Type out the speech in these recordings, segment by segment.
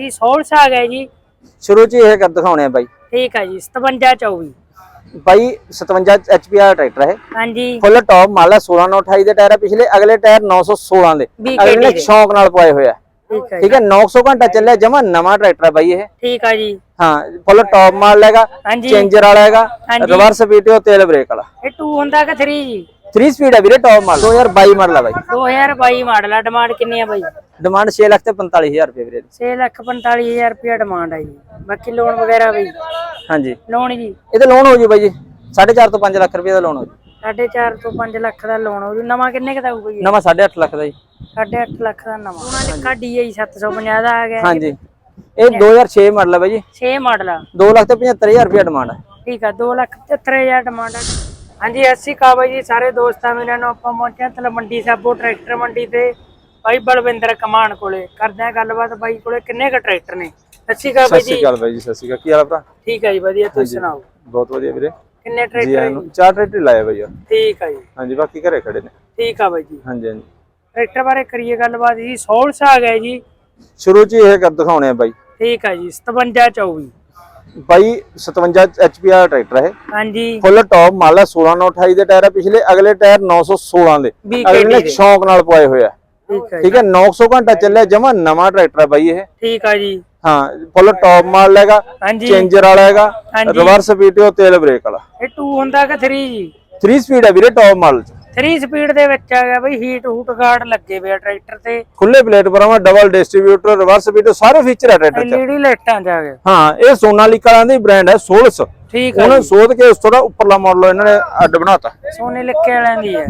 ਜੀ ਸੋਲਸ ਆ ਗਿਆ ਜੀ। ਸ਼ੁਰੂ ਚ ਇਹ ਕਰ ਦਿਖਾਉਣੇ ਆ ਬਾਈ। ਠੀਕ ਆ ਜੀ 57 24 ਬਾਈ 57 ਐਚਪੀ ਟਰੈਕਟਰ ਹੈ। ਹਾਂਜੀ। ਫੁੱਲ ਟੌਪ ਮਾਲ ਹੈ 16 928 ਦੇ ਟਾਇਰ ਹੈ ਪਿਛਲੇ ਅਗਲੇ ਟਾਇਰ 916 ਦੇ। ਅਗਲੇ ਨੇ। ਸ਼ੌਂਕ ਨਾਲ ਪਵਾਏ ਹੋਏ ਆ। ਠੀਕ ਆ ਹੈ 900 ਘੰਟਾ ਚੱਲਿਆ ਜਮਾ ਨਵਾਂ ਟਰੈਕਟਰ ਹੈ ਬਾਈ ਇਹ। ਠੀਕ ਆ ਜੀ। ਹਾਂ ਫੁੱਲ ਟੌਪ ਮਾਲ ਹੈਗਾ ਚੇਂਜਰ ਵਾਲਾ ਹੈਗਾ। ਰਿਵਰਸ ਪੀਟੀਓ ਤੇਲ ਬ੍ਰੇਕ ਵਾਲਾ। ਇਹ 2 ਹੁੰਦਾ ਕਿ 3 ਜੀ? 3 ਸਪੀਡ ਹੈ ਵੀਰੇ ਟੌਪ ਮਾਲ। 2022 ਮਾਡਲ ਹੈ ਬਾਈ। 2022 ਮਾਡਲ ਆ ਡਿਮਾਂਡ ਕਿੰਨੀ ਆ ਬਾਈ? ਡਿਮਾਂਡ 6 ਲੱਖ ਤੇ 45000 ਰੁਪਏ ਵੀਰੇ ਦੀ। 6 ਲੱਖ 45000 ਰੁਪਇਆ ਡਿਮਾਂਡ ਆ ਜੀ। ਬਾਕੀ ਲੋਨ ਵਗੈਰਾ ਬਈ ਹਾਂਜੀ। ਲੋਨ ਜੀ। ਇਹਦੇ ਲੋਨ ਹੋ ਜੀ ਬਾਈ ਜੀ। 4.5 ਤੋਂ 5 ਲੱਖ ਰੁਪਏ ਦਾ ਲੋਨ ਹੋ ਜੀ 4.5 ਤੋਂ 5 ਲੱਖ ਦਾ ਲੋਨ ਹੋ ਜੂ। ਨਵਾਂ ਕਿੰਨੇ ਕੁ ਦਾ ਹੋਊਗਾ ਜੀ? ਨਵਾਂ 8.5 ਲੱਖ ਦਾ ਜੀ। 8.5 ਲੱਖ ਦਾ ਨਵਾਂ। ਉਹਨਾਂ ਲਿਖਾ DI 750 ਦਾ ਆ ਗਿਆ। ਹਾਂਜੀ। ਇਹ 2006 ਮਾਡਲ ਹੈ ਬਾਈ ਜੀ। 6 ਮਾਡਲ ਆ। 2 ਲੱਖ ਤੇ 75000 ਰੁਪਏ ਡਿਮਾਂਡ ਹੈ ਠੀਕ ਆ 2 ਲੱਖ 75000 ਡਿਮਾਂਡ ਆ। ਹਾਂਜੀ ਅਸੀਂ ਕਾ ਬਾਈ ਜੀ ਸਾਰੇ ਦੋਸਤਾਂ ਮਿਲਣ ਨੂੰ ਆਪਾਂ ਪਹੁੰਚੇ ਹਾਂ ਤਲਵੰਡੀ ਸਾਬੋ ਟਰੈਕਟਰ ਮੰਡੀ ਤੇ। ਬਾਈ ਬਲਵਿੰਦਰ ਕਮਾਨ ਕੋਲੇ। ਕਰਦੇ ਆ ਗੱਲਬਾਤ ਬਾਈ ਕੋਲੇ ਕਿੰਨੇ ਕ ਟਰੈਕਟਰ ਨੇ? ਅਸੀਂ ਕਾ ਬਾਈ ਸਤਿ ਸ਼੍ਰੀ ਜੀ। ਅਕਾਲ ਬਾਈ ਜੀ ਸਤਿ ਸ਼੍ਰੀ ਅਕਾਲ। ਕੀ ਹਾਲ ਆ ਭਰਾ? ਠੀਕ ਆ ਜੀ ਵਧੀਆ। ਤੁਸੀਂ ਸੁਣਾਓ? ਬਹੁਤ ਵਧੀਆ ਵੀਰੇ। ਕਿੰਨੇ ਜੀ ਟਰੈਕਟਰ ਆਇਆਂ ਨੂੰ ਚਾਰ ਟਰੈਕਟਰ ਲਾਏ ਬਾਈ ਯਾਰ। ਠੀਕ ਆ ਜੀ। ਹਾਂਜੀ ਬਾਕੀ ਘਰੇ ਖੜੇ ਨੇ। ਠੀਕ ਆ ਬਾਈ ਜੀ। ਹਾਂਜੀ ਹਾਂਜੀ। ਟਰੈਕਟਰ ਬਾਰੇ ਕਰੀਏ ਗੱਲਬਾਤ ਜੀ। ਸੋਲਸ ਆ ਗਿਆ ਜੀ। ਸ਼ੁਰੂ ਚ ਹੀ ਇਹ ਕਰ ਦਿਖਾਉਣੇ ਆ ਬਾਈ। ਠੀਕ ਆ ਜੀ 57 24 ਬਾਈ 57 ਐਚਪੀ ਦਾ ਟਰੈਕਟਰ ਹੈ ਹਾਂਜੀ। ਫੁੱਲ ਟੌਪ ਮਾਲ ਹੈ 16 928 ਦੇ ਟਾਇਰ ਹੈ ਪਿਛਲੇ ਅਗਲੇ ਟਾਇਰ 916 ਦੇ। BKT ਅਗਲੇ ਨੇ ਦੇ। ਸ਼ੌਂਕ ਨਾਲ ਪਵਾਏ ਹੋਏ ਆ। ਠੀਕ ਜੀ। ਹੈ 900 ਘੰਟਾ ਚੱਲਿਆ ਜਮਾ ਨਵਾਂ ਟਰੈਕਟਰ ਹੈ ਬਾਈ ਇਹ। ਠੀਕ ਆ ਜੀ। ਹਾਂ ਫੁੱਲ ਟੌਪ ਮਾਲ ਹੈਗਾ ਹਾਂਜੀ। ਚੇਂਜਰ ਵਾਲਾ ਹੈਗਾ ਹਾਂਜੀ। ਰਿਵਰਸ ਪੀਟੀਓ ਤੇਲ ਬ੍ਰੇਕ ਵਾਲਾ। ਇਹ 2 ਹੁੰਦਾ ਕਿ 3 ਜੀ? 3 ਸਪੀਡ ਹੈ ਵੀਰੇ ਟੌਪ ਮਾਲ ਚ। 3 ਸਪੀਡ ਦੇ ਵਿੱਚ ਆ ਗਿਆ ਬਈ ਹੀਟ ਹੂਟ ਗਾਰਡ ਲੱਗੇ ਆ ਟਰੈਕਟਰ ਤੇ। ਖੁੱਲੇ platform double distributor reverse PTO ਸਾਰੇ ਫੀਚਰ ਹੈ ਟਰੈਕਟਰ ਚ। ਐਲਈਡੀ ਲਾਈਟਾਂ ਚ ਆ ਗਏ। ਹਾਂ ਇਹ ਸੋਨਾਲੀਕਾ ਦੀ ਬ੍ਰਾਂਡ ਹੈ ਸੋਲਸ। ਠੀਕ ਆ ਉਹਨੇ ਸੋਧ ਕੇ ਉਸ ਤੋਂ ਦਾ ਉੱਪਰਲਾ ਮਾਡਲ ਇਹਨਾਂ ਨੇ ਅੱਡ ਬਣਾਤਾ। ਸੋਨੇ ਲਿਖੇ ਵਾਲਿਆਂ ਦੀ ਹੈ।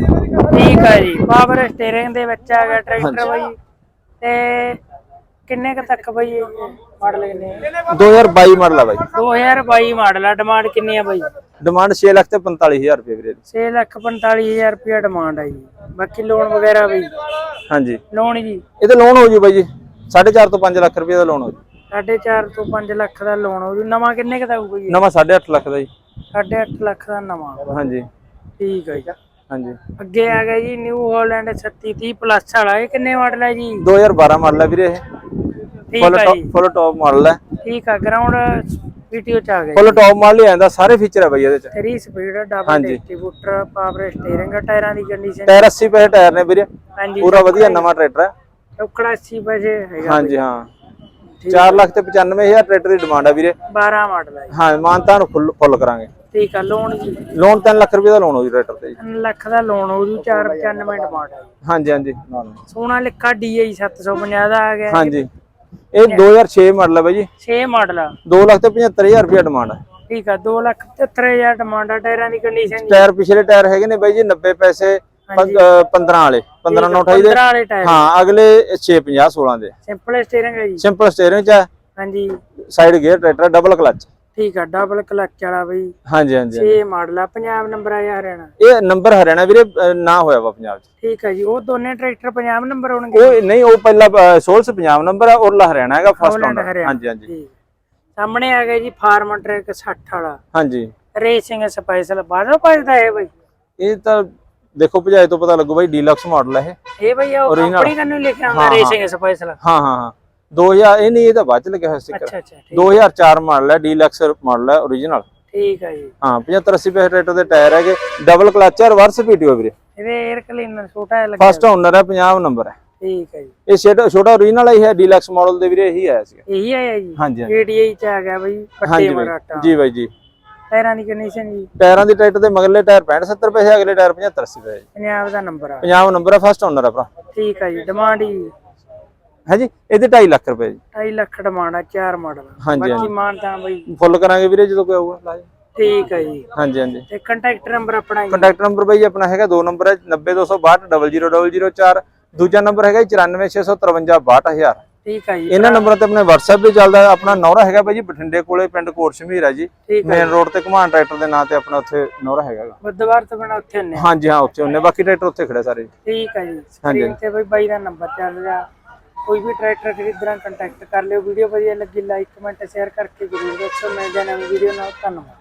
ਠੀਕ ਆ ਜੀ। ਪਾਵਰ ਸਟੀਅਰਿੰਗ ਦੇ ਵਿੱਚ ਆ ਗਿਆ ਟਰੈਕਟਰ ਬਈ। ਤੇ ਕਿੰਨੇ ਕ ਤੱਕ ਬਈ ਇਹ ਮਾਡਲ ਕਿੰਨੇ 2022 ਮਾਡਲ ਆ ਬਾਈ। 2022 ਮਾਡਲ ਆ। ਡਿਮਾਂਡ ਕਿੰਨੀ ਆ ਬਈ? ਡਿਮਾਂਡ 6 ਲੱਖ ਤੇ 45000 ਰੁਪਏ ਵੀਰੇ ਦੀ। 6 ਲੱਖ 45000 ਰੁਪਇਆ ਡਿਮਾਂਡ ਆ ਜੀ। ਬਾਕੀ ਲੋਨ ਵਗੈਰਾ ਬਈ? ਹਾਂਜੀ। ਲੋਨ ਜੀ? ਇਹਦੇ ਲੋਨ ਹੋ ਜੂ ਬਾਈ ਜੀ। 4.5 ਤੋਂ 5 ਲੱਖ ਰੁਪਏ ਦਾ ਲੋਨ ਹੋ ਜੂ। 4.5 ਤੋਂ 5 ਲੱਖ ਦਾ ਲੋਨ ਹੋ ਜੂ ਨਵਾਂ ਕਿੰਨੇ ਕ ਦਾ ਹੋਊਗਾ ਜੀ? ਨਵਾਂ 8.5 ਲੱਖ ਦਾ ਜੀ। 8.5 ਲੱਖ ਦਾ ਨਵਾਂ। ਹਾਂਜੀ। ਠੀਕ ਆ ਜੀ। ਹਾਂਜੀ। ਅੱਗੇ ਆ ਗਿਆ ਜੀ ਨਿਊ ਹਾਲੈਂਡ 3630 ਪਲੱਸ ਵਾਲਾ ਇਹ ਕਿੰਨੇ ਮਾਡਲ ਹੈ ਜੀ? 2012 ਮਾਡਲ ਹੈ ਵੀਰੇ ਇਹ। ਫੁੱਲ ਟੌਪ ਜੀ। ਫੁੱਲ ਟੌਪ ਮਾਡਲ ਹੈ ਠੀਕ ਆ ਗਰਾਊਂਡ ਵੀਡੀਓ ਚ ਆ ਗਿਆ ਫੁੱਲ ਟੌਪ ਮਾਡਲ ਹੀ ਆਂਦਾ ਸਾਰੇ ਫੀਚਰ ਹੈ ਬਾਈ ਇਹਦੇ ਚ। 3 speed double. Distributor power steering ਟਾਇਰਾਂ ਦੀ ਕੰਡੀਸ਼ਨ ਟਾਇਰ 80 ਪੈਸੇ ਟਾਇਰ ਨੇ ਵੀਰੇ। ਪੂਰਾ ਵਧੀਆ ਨਵਾਂ ਟਰੈਕਟਰ ਹੈ ਟੁਕੜਾ 80 ਵਜੇ ਹੈਗਾ ਹਾਂਜੀ ਹਾਂ। 4 ਲੱਖ ਤੇ 95000 ਟਰੈਕਟਰ ਦੀ ਡਿਮਾਂਡ ਹੈ ਵੀਰੇ। 12 ਮਾਡਲ ਹੈ। ਹਾਂ ਮਾਨਤਾ ਨੂੰ ਫੁੱਲ ਫੁੱਲ ਕਰਾਂਗੇ। ਠੀਕ ਆ ਲੋਨ ਜੀ। ਲੋਨ 3 ਲੱਖ ਰੁਪਏ ਦਾ ਲੋਨ ਹੋ ਜੂ ਟਰੈਕਟਰ ਤੇ ਜੀ। 3 ਲੱਖ ਦਾ ਲੋਨ ਹੋ ਜੂ 495 ਡਿਮਾਂਡ ਹੈ। ਹਾਂਜੀ ਹਾਂਜੀ। ਸੋਨਾ ਲਿਖਾ DI 750 ਦਾ ਆ ਗਿਆ। ਹਾਂਜੀ। ਇਹ 2006 ਮਾਡਲ ਹੈ ਬਾਈ ਜੀ। 6 ਮਾਡਲ ਆ। 2 ਲੱਖ ਤੇ 75000 ਰੁਪਏ ਡਿਮਾਂਡ ਹੈ ਠੀਕ ਆ 2 ਲੱਖ 73000 ਡਿਮਾਂਡ ਆ ਟਾਇਰਾਂ ਦੀ ਕੰਡੀਸ਼ਨ ਜੀ। ਟਾਇਰ ਪਿਛਲੇ ਟਾਇਰ ਹੈਗੇ ਨੇ ਬਾਈ ਜੀ 90 ਪੈਸੇ 15 ਵਾਲੇ 15 ਨਾਲ 28 ਦੇ। 15 ਵਾਲੇ ਟਾਇਰ ਹਾਂ ਅਗਲੇ 650 16 ਦੇ। ਸਿੰਪਲ ਸਟੀਅਰਿੰਗ ਹੈ ਜੀ। ਸਿੰਪਲ ਸਟੀਅਰਿੰਗ ਚ ਹੈ। ਹਾਂਜੀ। Side gear tractor double clutch ਠੀਕ ਆ ਡਬਲ ਕਲਚ ਵਾਲਾ ਬਈ। ਹਾਂਜੀ ਹਾਂਜੀ 6 ਮਾਡਲ ਆ ਪੰਜਾਬ ਨੰਬਰ ਆ ਹਰਿਆਣਾ। ਇਹ ਨੰਬਰ ਹਰਿਆਣਾ ਵੀਰੇ ਨਾ ਹੋਇਆ ਵਾ ਪੰਜਾਬ ਚ। ਠੀਕ ਹੈ ਜੀ ਉਹ ਦੋਨੇ ਟਰੈਕਟਰ ਪੰਜਾਬ ਨੰਬਰ ਹੋਣਗੇ ਉਹ ਨਹੀਂ ਉਹ ਪਹਿਲਾ ਸੋਲਸ ਪੰਜਾਬ ਨੰਬਰ ਹੈ ਔਰ ਹਰਿਆਣਾ ਹੈਗਾ ਫਸਟ ਹਰਿਆਣਾ। ਹਾਂਜੀ ਹਾਂਜੀ। ਸਾਹਮਣੇ ਆ ਗਿਆ ਜੀ ਫਾਰਮ ਟਰੈਕ 60 ਵਾਲਾ। ਹਾਂਜੀ। ਰੇਸਿੰਗ ਸਪੈਸ਼ਲ ਬਾਹਰੋਂ ਭਜਦਾ ਹੈ ਬਈ। ਇਹ ਤਾਂ ਦੇਖੋ ਭਜਾਏ ਤੋਂ ਪਤਾ ਲੱਗੂ ਬਾਈ ਡੀਲਕਸ ਮਾਡਲ ਹੈ ਇਹ। ਇਹ ਬਈ ਉਹ Original। ਕੰਪਨੀ ਕੰਨੂ ਲਿਖਿਆ ਹੁੰਦਾ ਹਾਂ, ਹਾਂ। ਰੇਸਿੰਗ ਸਪੈਸ਼ਲ ਹਾਂ ਹਾਂ ਹਾਂ। 2000 ਇਹ ਨਹੀਂ ਇਹ ਤਾਂ ਬਾਅਦ ਚ ਲੱਗਿਆ ਹੋਇਆ ਸਟicker ਅੱਛਾ ਅੱਛਾ ਠੀਕ 2004 ਮਾਡਲ ਹੈ ਡੀਲਕਸ ਮਾਡਲ ਹੈ origignal ਠੀਕ ਹੈ ਜੀ। ਹਾਂ 75 80 ਪੈਸੇ ਟਰੈਕਟਰ ਦੇ ਟਾਇਰ ਹੈਗੇ। ਡਬਲ ਕਲਚ ਹੈ ਰਿਵਰਸ ਪੀਟੀਓ ਵੀਰੇ। ਇਹਦੇ 에ਅਰ ਕਲੀਨਰ ਛੋਟਾ ਜਿਹਾ ਲੱਗਿਆ। ਫਸਟ ਓਨਰ ਹੈ 50 ਨੰਬਰ ਹੈ ਠੀਕ ਹੈ ਜੀ। ਇਹ ਛੋਟਾ ਛੋਟਾ origignal ਹੀ ਹੈ ਡੀਲਕਸ ਮਾਡਲ ਦੇ ਵੀਰੇ ਇਹੀ ਆਇਆ ਸੀਗਾ। ਇਹੀ ਆਇਆ ਜੀ। ਹਾਂਜੀ ਹਾਂਜੀ। ADI ਚ ਆ ਗਿਆ ਬਈ ਪੱਟੇ ਮਰਾਟਾ ਜੀ ਬਾਈ ਜੀ। ਟਾਇਰਾਂ ਦੀ ਕੰਡੀਸ਼ਨ ਜੀ। ਟਾਇਰਾਂ ਦੀ ਟਰੈਕਟਰ ਦੇ ਮਗਰਲੇ ਟਾਇਰ 65 70 ਪੈਸੇ ਅਗਲੇ ਟਾਇਰ 75 80 ਪੈਸੇ। ਪੰਜਾਬ ਦਾ ਨੰਬਰ ਆ। 50 ਨੰਬਰ ਹੈ ਫਸਟ ਓਨਰ ਹੈ ਭਰਾ। ਠੀਕ ਹੈ ਜੀ ਡਿਮਾਂਡ ਜੀ ਹੈ। ਜੀ ਇਹਦੇ 2.5 ਲੱਖ ਰੁਪਏ ਜੀ। 2.5 ਲੱਖ ਡਿਮਾਂਡ ਆ ਚਾਰ ਮਾਡਲ ਹਾਂਜੀ, ਬਾਕੀ ਹਾਂਜੀ। ਮਾਨਤਾ ਬਈ ਫੁੱਲ ਕਰਾਂਗੇ ਵੀਰੇ ਜਦੋਂ ਕੋਈ ਆਊਗਾ ਲਾ ਜੀ। ਠੀਕ ਹੈ ਜੀ। ਹਾਂਜੀ ਹਾਂਜੀ। ਤੇ ਕੰਟੈਕਟ ਨੰਬਰ ਆਪਣਾ ਜੀ। ਕੰਟੈਕਟ ਨੰਬਰ ਬਾਈ ਆਪਣਾ ਹੈਗਾ ਦੋ ਨੰਬਰ ਹੈ 90262 00004 ਦੂਜਾ ਨੰਬਰ ਹੈਗਾ 9465562000 ਠੀਕ ਹੈ ਜੀ। ਇਹਨਾਂ ਨੰਬਰਾਂ ਤੇ ਆਪਣੇ WhatsApp ਵੀ ਚੱਲਦਾ। ਆਪਣਾ ਨੌਰਾ ਹੈਗਾ ਬਾਈ ਜੀ ਬਠਿੰਡੇ ਕੋਲੇ ਪਿੰਡ ਕੋਟ ਸ਼ਮੀਰ ਹੈ ਜੀ। ਮੇਨ ਰੋਡ ਤੇ ਘਮਾਨ ਟਰੈਕਟਰ ਦੇ ਨਾਂ ਤੇ ਆਪਣਾ ਉੱਥੇ ਨੌਰਾ ਹੈਗਾ। ਬੁੱਧਵਾਰ ਤੋਂ ਬਿਨਾ ਉੱਥੇ ਹੁੰਨੇ ਆ। ਹਾਂਜੀ ਹਾਂ ਉੱਥੇ ਉਹਨੇ ਬਾਕੀ ਟਰੈਕਟਰ ਉੱਥੇ ਖੜੇ ਸਾਰੇ। ਠੀਕ ਹੈ ਜੀ। ਸਕਰੀਨ ਤੇ ਬਈ ਬਾਈ ਦਾ ਨੰਬਰ ਚੱਲ ਰਿਹਾ। ਕੋਈ ਵੀ ਟਰੈਕਟਰ ਖਰੀਦਣਾ ਕੰਟੈਕਟ ਕਰ ਲਿਓ। ਵੀਡੀਓ ਵਧੀਆ ਲੱਗੀ ਲਾਈਕ ਕਮੈਂਟ ਸ਼ੇਅਰ ਕਰਕੇ ਜਰੂਰ ਦੱਸੋ। ਮੈਂ ਜਾਣਾ ਵੀਡੀਓ ਨਾਲ। ਧੰਨਵਾਦ।